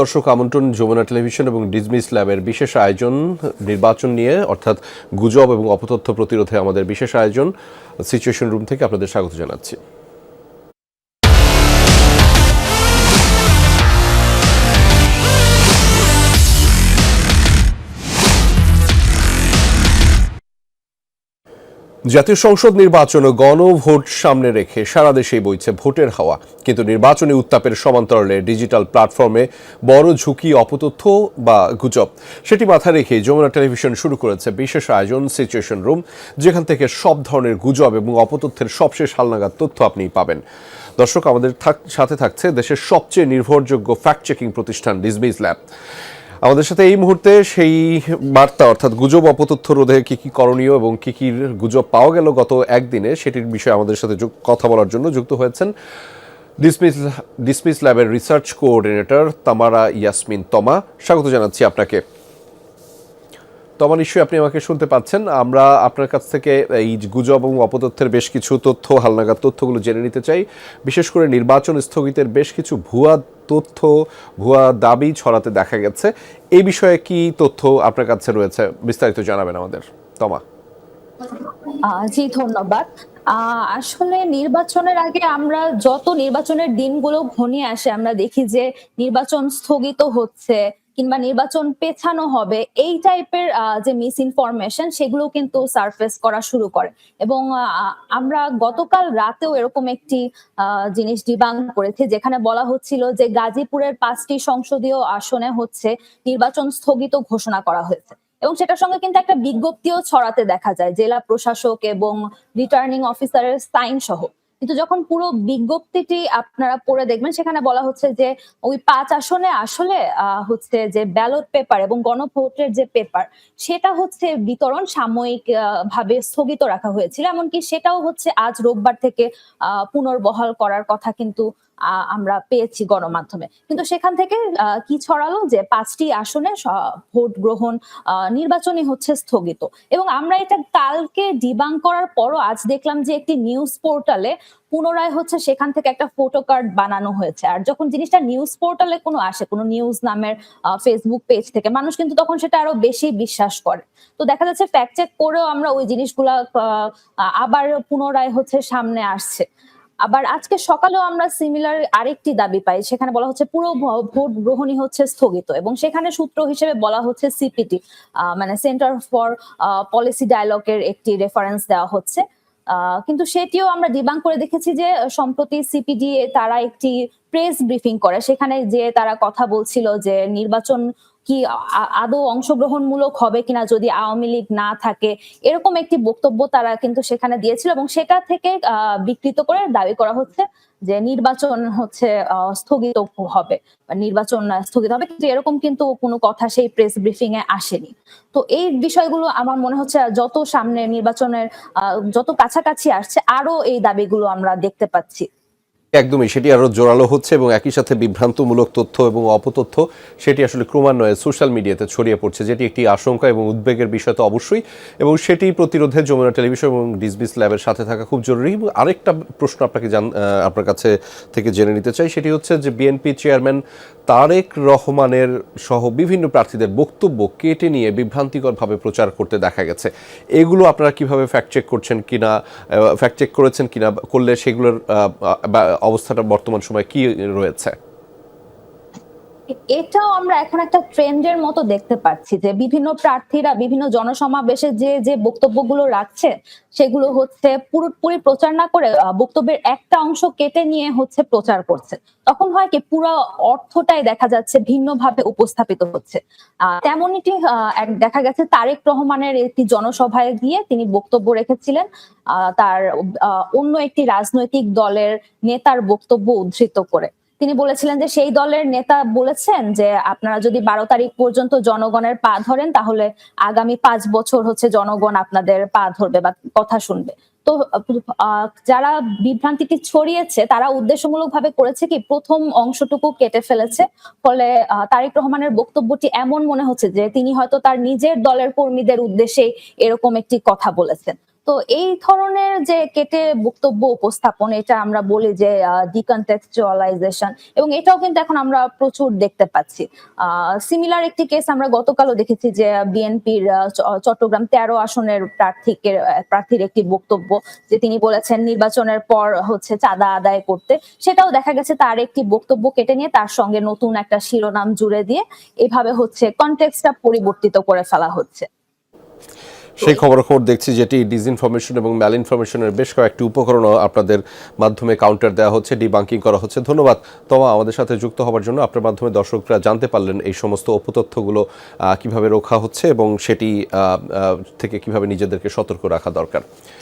দর্শক আমন্ত্রণ যমুনা টেলিভিশন এবং ডিজমিস ল্যাবের বিশেষ আয়োজন নির্বাচন নিয়ে, অর্থাৎ গুজব এবং অপতথ্য প্রতিরোধে আমাদের বিশেষ আয়োজন, সিচুয়েশন রুম থেকে আপনাদের স্বাগত জানাচ্ছি। জাতীয় সংসদ নির্বাচন গণভোট সামনে রেখে সারা দেশেই বইছে ভোটের হাওয়া। কিন্তু নির্বাচনী উত্তাপের সমান্তরালে ডিজিটাল প্ল্যাটফর্মে বড় ঝুঁকি, অপতথ্য বা গুজব সেটি মাথায় রেখে যমুনা টেলিভিশন শুরু করেছে বিশেষ আয়োজন, সিচুয়েশন রুম, যেখান থেকে সব ধরনের গুজব এবং অপতথ্যের সবশেষ হালনাগাদ তথ্য আপনি পাবেন। দর্শক, আমাদের সাথে থাকছে দেশের সবচেয়ে নির্ভরযোগ্য ফ্যাক্ট চেকিং প্রতিষ্ঠান ডিজবিজ ল্যাব। আমাদের সাথে এই মুহূর্তে সেই বার্তা, অর্থাৎ গুজব অপতথ্য রোধে কী কী করণীয় এবং কী কি গুজব পাওয়া গেল গত একদিনে, সেটির বিষয়ে আমাদের সাথে কথা বলার জন্য যুক্ত হয়েছেন ডিসমিস ডিসমিস ল্যাবের রিসার্চ কোঅর্ডিনেটর তামারা ইয়াসমিন তমা। স্বাগত জানাচ্ছি আপনাকে। তমা নিশ্চয়ই আপনি আমাকে শুনতে পাচ্ছেন। আমরা আপনার কাছ থেকে এই গুজব এবং অপতথ্যের বেশ কিছু তথ্য, হালনাগাদ তথ্যগুলো জেনে নিতে চাই। বিশেষ করে নির্বাচন স্থগিতের বেশ কিছু ভুয়া তথ্য, ভুয়া দাবি ছড়াতে দেখা গেছে। এই বিষয়ে কি তথ্য আপনার কাছে রয়েছে? বিস্তারিত জানাবেন আমাদের। তমা। জি, ধন্যবাদ। আসলে নির্বাচনের আগে আমরা যত নির্বাচনের দিনগুলো ঘনিয়ে আসে, আমরা দেখি যে নির্বাচন স্থগিত হচ্ছে। কিংবা নির্বাচন পেছানো হবে, এই টাইপের যে মিস ইনফরমেশন সেগুলো কিন্তু সারফেস করা শুরু করে। এবং আমরা গতকাল রাতেও এরকম একটি জিনিস ডিবাং করেছি, যেখানে বলা হচ্ছিল যে গাজীপুরের পাঁচটি সংসদীয় আসনে হচ্ছে নির্বাচন স্থগিত ঘোষণা করা হয়েছে। এবং সেটার সঙ্গে কিন্তু একটা বিজ্ঞপ্তিও ছড়াতে দেখা যায়, জেলা প্রশাসক এবং রিটার্নিং অফিসারের সাইন সহ। কিন্তু যখন পুরো বিজ্ঞপ্তিটি আপনারা পড়ে দেখবেন, সেখানে বলা হচ্ছে যে ওই পাঁচ আসনে আসলে হচ্ছে যে ব্যালট পেপার এবং গণভোটের যে পেপার, সেটা হচ্ছে বিতরণ সাময়িক ভাবে স্থগিত রাখা হয়েছিল। এমনকি সেটাও হচ্ছে আজ রোববার থেকে পুনর্বহাল করার কথা কিন্তু আমরা পেয়েছি গণমাধ্যমে। কিন্তু সেখান থেকে কি ছড়ালো? যে পাঁচটি আসনে ভোট গ্রহণ আহ, নির্বাচনই হচ্ছে স্থগিত। এবং আমরা এটা কালকে ডিবাং করার পরও আজ দেখলাম যে একটি নিউজ পোর্টালে পুনরায় হচ্ছে সেখান থেকে একটা ফটো কার্ড বানানো হয়েছে। আর যখন জিনিসটা নিউজ পোর্টালে কোনো আসে কোনো নিউজ নামের ফেসবুক পেজ থেকে মানুষ কিন্তু তখন সেটা আরও বেশি বিশ্বাস করে। তো দেখা যাচ্ছে ফ্যাক্ট চেক করেও আমরা ওই জিনিসগুলা আবার পুনরায় হচ্ছে সামনে আসছে। আবার আজকে সকালেও আমরা সিমিলার আরেকটি দাবি পাই, সেখানে বলা হচ্ছে পুরো ভোট গ্রহণই হচ্ছে স্থগিত এবং সেখানে সূত্র হিসেবে বলা হচ্ছে সিপিটি মানে সেন্টার ফর পলিসি ডায়ালগের একটি রেফারেন্স দেওয়া হচ্ছে। কিন্তু সেটিও আমরা ডিবাং করে দেখেছি যে, সম্প্রতি সিপিডি তারা একটি প্রেস ব্রিফিং করে। সেখানে যে তারা কথা বলছিল যে নির্বাচন কি আদৌ অংশগ্রহণমূলক হবে কিনা যদি আওয়ামী লীগ না থাকে, এরকম একটি বক্তব্য তারা কিন্তু সেখানে দিয়েছিল এবং সেটা থেকে বিকৃত করে দাবি করা হচ্ছে যে নির্বাচন হচ্ছে স্থগিত হবে। নির্বাচন স্থগিত হবে কিন্তু এরকম কিন্তু কোনো কথা সেই প্রেস ব্রিফিং এ আসেনি। তো এই বিষয়গুলো আমার মনে হচ্ছে যত সামনে নির্বাচনের যত কাছাকাছি আসছে আরও এই দাবিগুলো আমরা দেখতে পাচ্ছি। একদমই, সেটি আরও জোরালো হচ্ছে এবং একই সাথে বিভ্রান্তমূলক তথ্য এবং অপতথ্য, সেটি আসলে ক্রমান্বয়ে সোশ্যাল মিডিয়াতে ছড়িয়ে পড়ছে, যেটি একটি আশঙ্কা এবং উদ্বেগের বিষয় তো অবশ্যই, এবং সেটি প্রতিরোধে যমুনা টেলিভিশন এবং ডিসবিস ল্যাবের সাথে থাকা খুব জরুরি। এবং আরেকটা প্রশ্ন আপনাকে জান আপনার কাছে থেকে জেনে নিতে চাই, সেটি হচ্ছে যে বিএনপি চেয়ারম্যান তারেক রহমানের সহ বিভিন্ন প্রার্থীদের বক্তব্য কেটে নিয়ে বিভ্রান্তিকরভাবে প্রচার করতে দেখা গেছে। এগুলো আপনারা কীভাবে ফ্যাক্ট চেক করছেন কিনা ফ্যাক্ট চেক করেছেন কিনা করলে সেগুলোর অবস্থাটা বর্তমান সময়ে কি রয়েছে? এটাও আমরা এখন একটা ট্রেন্ডের মতো দেখতে পাচ্ছি যে বিভিন্ন প্রার্থীরা, বিভিন্ন জনসমাবেশে যে যে বক্তব্যগুলো রাখছে, সেগুলো হচ্ছে পুরোপুরি প্রচার না করে বক্তব্যের একটা অংশ কেটে নিয়ে হচ্ছে প্রচার করছে। তখন হয় কি পুরো অর্থটাই দেখা যাচ্ছে ভিন্নভাবে উপস্থাপিত হচ্ছে। এক- দেখা গেছে তারেক রহমানের একটি জনসভায় গিয়ে তিনি বক্তব্য রেখেছিলেন। তার অন্য একটি রাজনৈতিক দলের নেতার বক্তব্য উদ্ধৃত করে। তিনি বলেছিলেন যে সেই দলের নেতা বলেছেন যে আপনারা যদি বারো তারিখ পর্যন্ত জনগণের পা ধরেন, তাহলে আগামী পাঁচ বছর হচ্ছে জনগণ আপনাদের পা ধরবে বা কথা শুনবে। তো যারা বিভ্রান্তিটি ছড়িয়েছে, তারা উদ্দেশ্যমূলক ভাবে করেছে কি, প্রথম অংশটুকু কেটে ফেলেছে। ফলে তারেক রহমানের বক্তব্যটি এমন মনে হচ্ছে যে তিনি হয়তো তার নিজের দলের কর্মীদের উদ্দেশ্যে এরকম একটি কথা বলেছেন। তো এই ধরনের যে কেটে বক্তব্য উপস্থাপন, এটা আমরা বলি যে ডিকনটেক্সচুয়ালাইজেশন এবং এটাও কিন্তু এখন আমরা প্রচুর দেখতে পাচ্ছি। সিমিলার একটি কেস আমরা গতকালও দেখেছি যে বিএনপির চট্টগ্রাম তেরো আসনের প্রার্থীকে প্রার্থীর একটি বক্তব্য যে তিনি বলেছেন নির্বাচনের পর হচ্ছে চাঁদা আদায় করতে। সেটাও দেখা গেছে তার একটি বক্তব্য কেটে নিয়ে তার সঙ্গে নতুন একটা শিরোনাম জুড়ে দিয়ে এভাবে হচ্ছে কনটেক্সটা পরিবর্তিত করে ফেলা হচ্ছে। সেই খবর খবর দেখছি যেটি ডিসইনফরমেশন এবং ম্যাল ইনফরমেশনের বেশ কয়েকটি উপকরণ আপনাদের মাধ্যমে কাউন্টার দেওয়া হচ্ছে ডিবাঙ্কিং করা হচ্ছে। ধন্যবাদ তোমা আমাদের সাথে যুক্ত হওয়ার জন্য। আপনার মাধ্যমে দর্শকরা জানতে পারলেন এই সমস্ত অপতথ্যগুলো কীভাবে রক্ষা হচ্ছে এবং সেটি থেকে কীভাবে নিজেদেরকে সতর্ক রাখা দরকার।